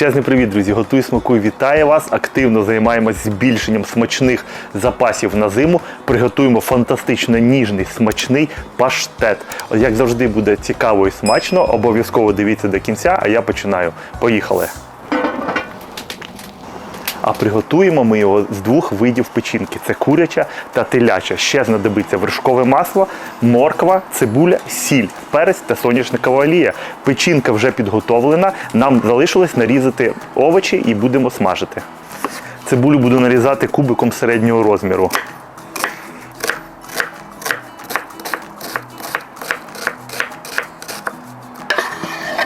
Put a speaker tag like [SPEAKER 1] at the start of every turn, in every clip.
[SPEAKER 1] Величезний привіт, друзі! Готуй смакуй, вітає вас! Активно займаємось збільшенням смачних запасів на зиму. Приготуємо фантастично ніжний смачний паштет. Як завжди буде цікаво і смачно. Обов'язково дивіться до кінця, а я починаю. Поїхали! А приготуємо ми його з двох видів печінки: це куряча та теляча. Ще знадобиться вершкове масло, морква, цибуля, сіль, перець та соняшникова олія. Печінка вже підготовлена. Нам залишилось нарізати овочі і будемо смажити. Цибулю буду нарізати кубиком середнього розміру.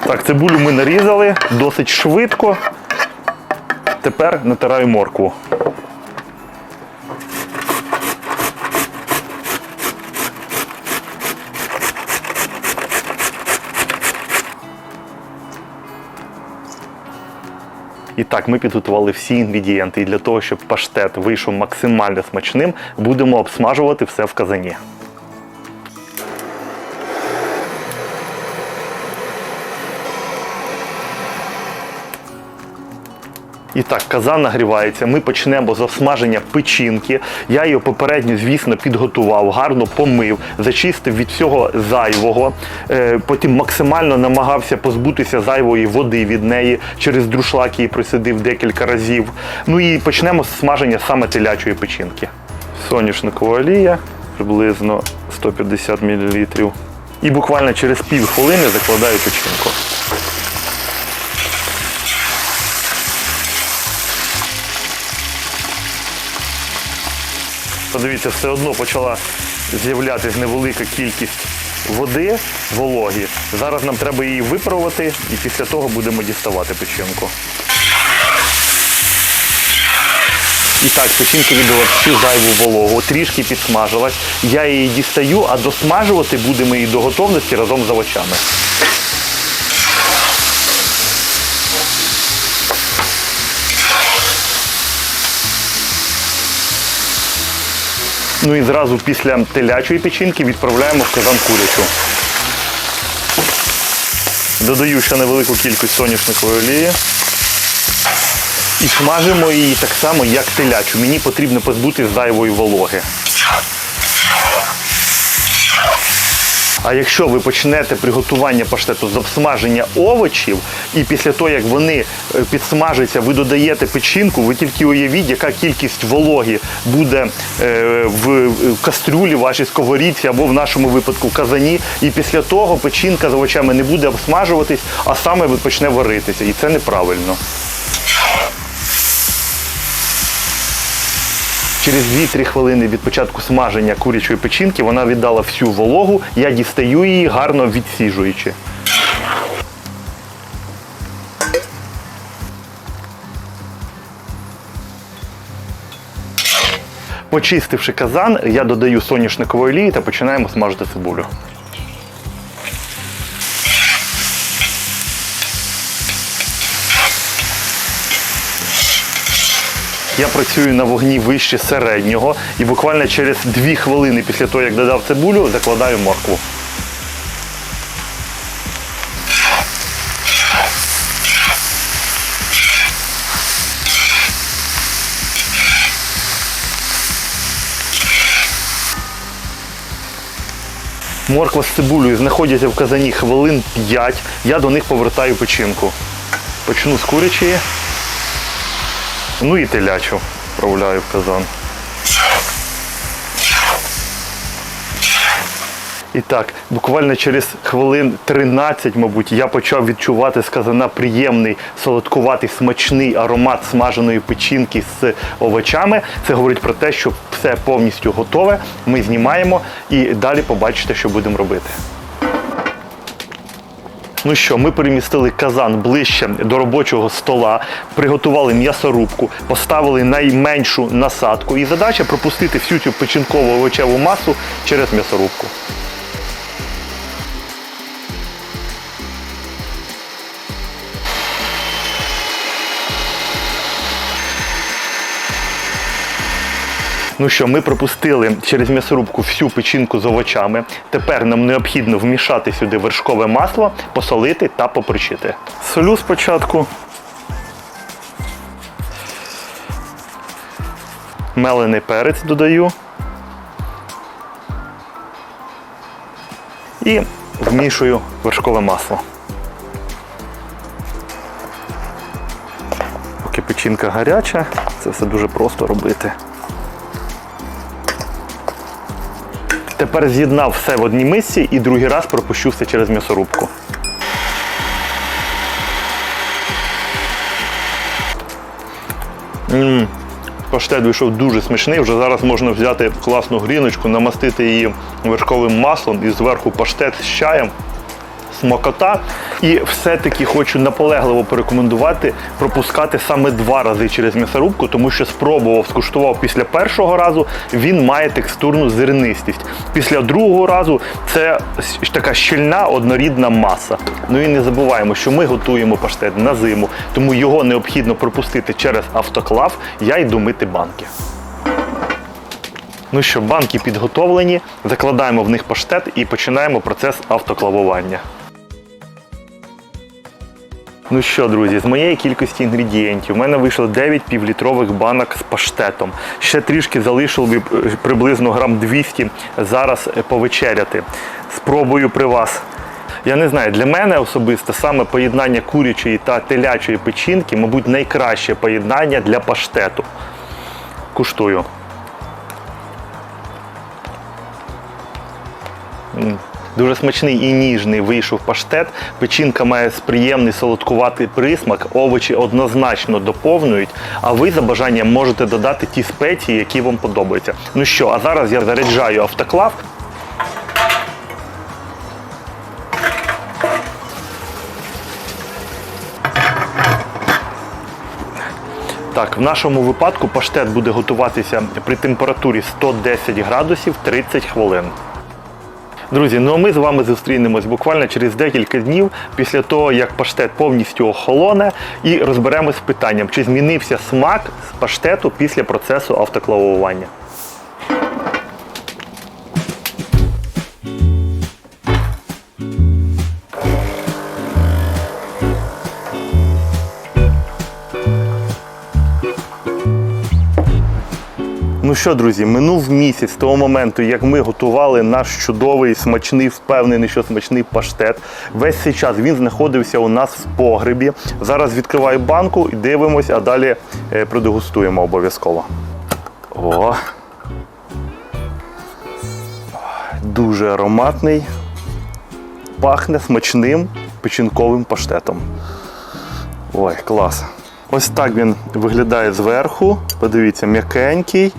[SPEAKER 1] Так, цибулю ми нарізали досить швидко. Тепер натираю моркву. І так, ми підготували всі інгредієнти. І для того, щоб паштет вийшов максимально смачним, будемо обсмажувати все в казані. І так, казан нагрівається. Ми почнемо з обсмаження печінки. Я її попередньо, звісно, підготував, гарно помив, зачистив від всього зайвого. Е, Потім максимально намагався позбутися зайвої води від неї через друшлак її присадив декілька разів. Ну і почнемо з смаження саме телячої печінки. Соняшникова олія, приблизно 150 мл. І буквально через пів хвилини закладаю печінку. Подивіться, все одно почала з'являтися невелика кількість води, вологі. Зараз нам треба її випарувати і після того будемо діставати печінку. І так, печінка віддала всю зайву вологу, трішки підсмажилась. Я її дістаю, а досмажувати будемо її до готовності разом з овочами. Ну і зразу після телячої печінки відправляємо в казан курячу. Додаю ще невелику кількість соняшникової олії. І смажимо її так само, як телячу. Мені потрібно позбутися зайвої вологи. А якщо ви почнете приготування паштету з обсмаження овочів, і після того, як вони е, підсмажаться, ви додаєте печінку, ви тільки уявіть, яка кількість вологі буде е, в кастрюлі, вашій сковорідці або в нашому випадку в казані. І після того печінка з овочами не буде обсмажуватись, а саме почне варитися. І це неправильно. Через 2-3 хвилини від початку смаження курячої печінки вона віддала всю вологу, я дістаю її, гарно відсіжуючи. Почистивши казан, я додаю соняшникової олії та починаємо смажити цибулю. Я працюю на вогні вище середнього і буквально через 2 хвилини після того, як додав цибулю, закладаю моркву. Морква з цибулею знаходяться в казані хвилин 5. Я до них повертаю печінку. Почну з курячої. Ну і телячу вправляю в казан. І так, буквально через хвилин 13, мабуть, я почав відчувати з казана приємний, солодкуватий, смачний аромат смаженої печінки з овочами. Це говорить про те, що все повністю готове. Ми знімаємо і далі побачите, що будемо робити. Ну що, ми перемістили казан ближче до робочого стола, приготували м'ясорубку, поставили найменшу насадку. І задача пропустити всю цю печінкову овочеву масу через м'ясорубку. Ну що, ми пропустили через м'ясорубку всю печінку з овочами. Тепер нам необхідно вмішати сюди вершкове масло, посолити та поперчити. Солю спочатку. Мелений перець додаю. І вмішую вершкове масло. Поки печінка гаряча, це все дуже просто робити. Тепер з'єднав все в одній мисці і другий раз пропущу все через м'ясорубку. М, Паштет вийшов дуже смачний. Вже зараз можна взяти класну гріночку, намастити її вершковим маслом і зверху паштет з чаєм. Смакота. І все-таки хочу наполегливо порекомендувати пропускати саме два рази через м'ясорубку, тому що спробував, скуштував після першого разу, він має текстурну зернистість. Після другого разу це така щільна однорідна маса. Ну і не забуваємо, що ми готуємо паштет на зиму, тому його необхідно пропустити через автоклав. Я йду мити банки. Ну що, банки підготовлені, закладаємо в них паштет і починаємо процес автоклавування. Ну що, друзі, з моєї кількості інгредієнтів у мене вийшло 9 півлітрових банок з паштетом. Ще трішки залишив е, приблизно грам 200 зараз е, повечеряти. Спробую при вас. Я не знаю, для мене особисто саме поєднання курячої та телячої печінки, мабуть, найкраще поєднання для паштету. Куштую. Дуже смачний і ніжний вийшов паштет. Печінка має приємний солодкуватий присмак, овочі однозначно доповнюють. А ви за бажанням можете додати ті спеції, які вам подобаються. Ну що, а зараз я заряджаю автоклав. Так, в нашому випадку паштет буде готуватися при температурі 110 градусів 30 хвилин. Друзі, ну а ми з вами зустрінемось буквально через декілька днів після того, як паштет повністю охолоне, і розберемось з питанням, чи змінився смак з паштету після процесу автоклавування. Ну що, друзі, минув місяць з того моменту, як ми готували наш чудовий, смачний, впевнений, що смачний паштет. Весь цей час він знаходився у нас в погребі. Зараз відкриваю банку і дивимося, а далі е, продегустуємо обов'язково. О! Дуже ароматний, пахне смачним печінковим паштетом. Ой, клас. Ось так він виглядає зверху. Подивіться, м'якенький.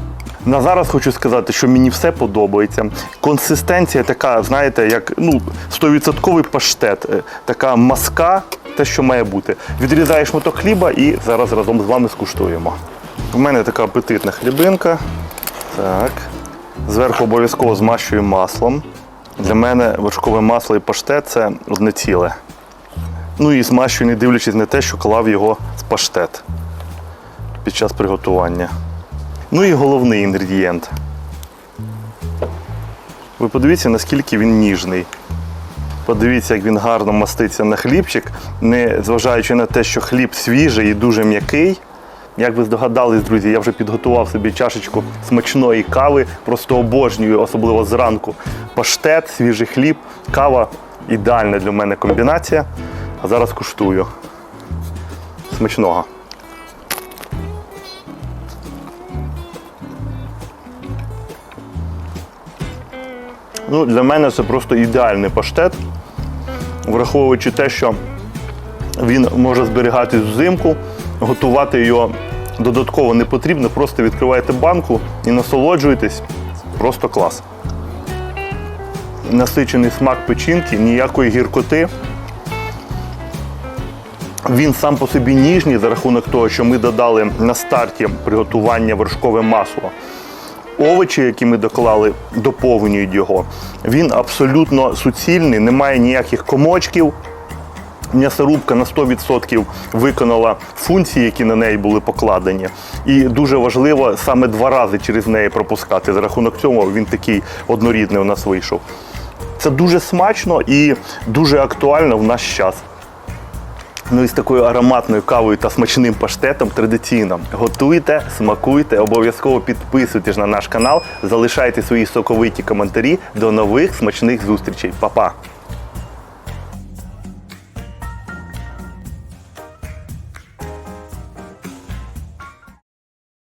[SPEAKER 1] На зараз хочу сказати, що мені все подобається. Консистенція така, знаєте, як ну, 100% паштет, Е, така маска, те, що має бути. Відрізаєш шматок хліба і зараз разом з вами скуштуємо. У мене така апетитна хлібинка. Так. Зверху обов'язково змащую маслом. Для мене вершкове масло і паштет це одне ціле. Ну і змащую, не дивлячись на те, що клав його в паштет під час приготування. Ну і головний інгредієнт. Ви подивіться, наскільки він ніжний. Подивіться, як він гарно маститься на хлібчик, не зважаючи на те, що хліб свіжий і дуже м'який. Як ви здогадались, друзі, я вже підготував собі чашечку смачної кави, просто обожнюю, особливо зранку. Паштет, свіжий хліб, кава ідеальна для мене комбінація. А зараз куштую. Смачного. Ну, для мене це просто ідеальний паштет, враховуючи те, що він може зберігатись взимку, готувати його додатково не потрібно, просто відкриваєте банку і насолоджуєтесь. Просто клас. Насичений смак печінки, ніякої гіркоти. Він сам по собі ніжний за рахунок того, що ми додали на старті приготування вершкове масло. Овочі, які ми доклали, доповнюють його. Він абсолютно суцільний, немає ніяких комочків. М'ясорубка на 100% виконала функції, які на неї були покладені. І дуже важливо саме два рази через неї пропускати. За рахунок цього він такий однорідний у нас вийшов. Це дуже смачно і дуже актуально в наш час. Ну і з такою ароматною кавою та смачним паштетом традиційно. Готуйте, смакуйте, обов'язково підписуйтесь на наш канал, залишайте свої соковиті коментарі. До нових смачних зустрічей. Па-па!